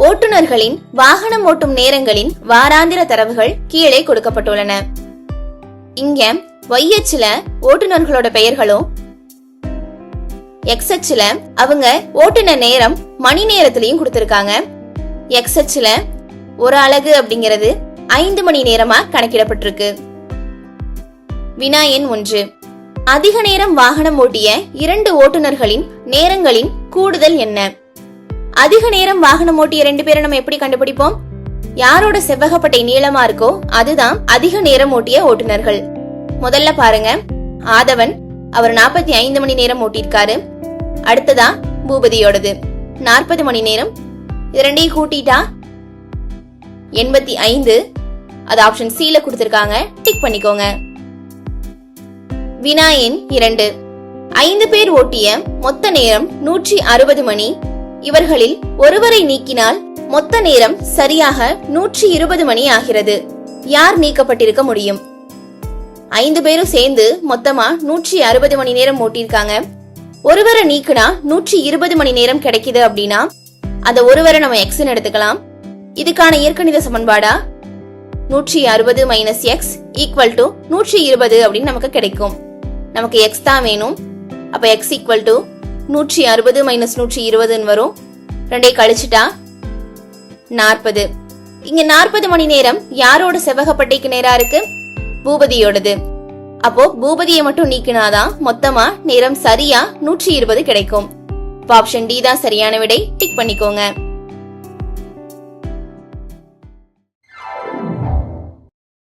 ஓட்டுநர்களின் வாகனம் ஓட்டும் நேரங்களின் வாராந்திர தரவுகள் கீழே கொடுக்கப்பட்டுள்ளன. இங்க ஒய் அச்சுல ஓட்டுநர்களோட பெயர்களும் எக்ஸ் அச்சுல அவங்க ஓட்டுன நேரம் மணி நேரத்திலையும் கொடுத்திருக்காங்க. எக்ஸ் அச்சுல ஒரு அழகு அப்படிங்கிறது ஐந்து மணி நேரமா கணக்கிடப்பட்டிருக்கு. வினா எண் ஒன்று. அதிக நேரம் வாகனம் ஓட்டிய இரண்டு ஓட்டுநர்களின் நேரங்களின் கூடுதல் என்ன? அதிக நேரம் வாகனம் ஓட்டிய ரெண்டு பேரை நம்ம எப்படி கண்டுபிடிப்போம்? யாரோட செவ்வகப்பட்டை நீளமா இருக்கோ அதுதான் அதிக நேரம் ஓட்டிய ஓட்டுநர்கள். முதல்ல பாருங்க. ஆதவன் அவர் நாற்பத்தி ஐந்து மணி நேரம் ஓட்டியிருக்காரு. அடுத்ததா பூபதியோடது. நாற்பது மணி நேரம். இது ரெண்டையும் கூட்டிட்டா? எண்பத்தி ஐந்து. அது ஆப்ஷன் சில கொடுத்திருக்காங்க. டிக் பண்ணிக்கோங்க. வினாயின் இரண்டு. ஐந்து பேர் ஓட்டிய மொத்த நேரம் நூற்றி அறுபது மணி. இவர்களில் ஒருவரை நீக்கினால் மொத்த நேரம் சரியாக நூற்றி இருபது மணி ஆகிறது. யார் நீக்கப்பட்டிருக்க முடியும்? ஐந்து பேரும் சேர்ந்து மொத்தமா நூற்றி அறுபது மணி நேரம் ஓட்டியிருக்காங்க. ஒருவரை நீக்குனா நூற்றி இருபது மணி நேரம் கிடைக்குது அப்படின்னா அந்த ஒருவரை நம்ம எக்ஸ்ன்னு எடுத்துக்கலாம். இதுக்கான இயற்கணித சமன்பாடா? நூற்றி அறுபது மைனஸ் எக்ஸ் ஈக்குவல் டு நூற்றி இருபது அப்படின்னு நமக்கு கிடைக்கும். நமக்கு எக்ஸ் தான் வேணும். அப்ப எக்ஸ் ஈக்குவல் டு நூற்றி அறுபது மைனஸ் நூற்றி இருபதுன்னு வரும். ரெண்டே கழிச்சிட்டா நாற்பது. இங்க நாற்பது மணி நேரம் யாரோட செவ்வகப்பட்டைக்கு நேரா இருக்கு? பூபதியோடது. அப்போ பூபதியை மட்டும் நீக்கினாதான் மொத்தமா நேரம் சரியா நூற்றி இருபது கிடைக்கும். ஆப்ஷன் டி தான் சரியான விடை. டிக் பண்ணிக்கோங்க.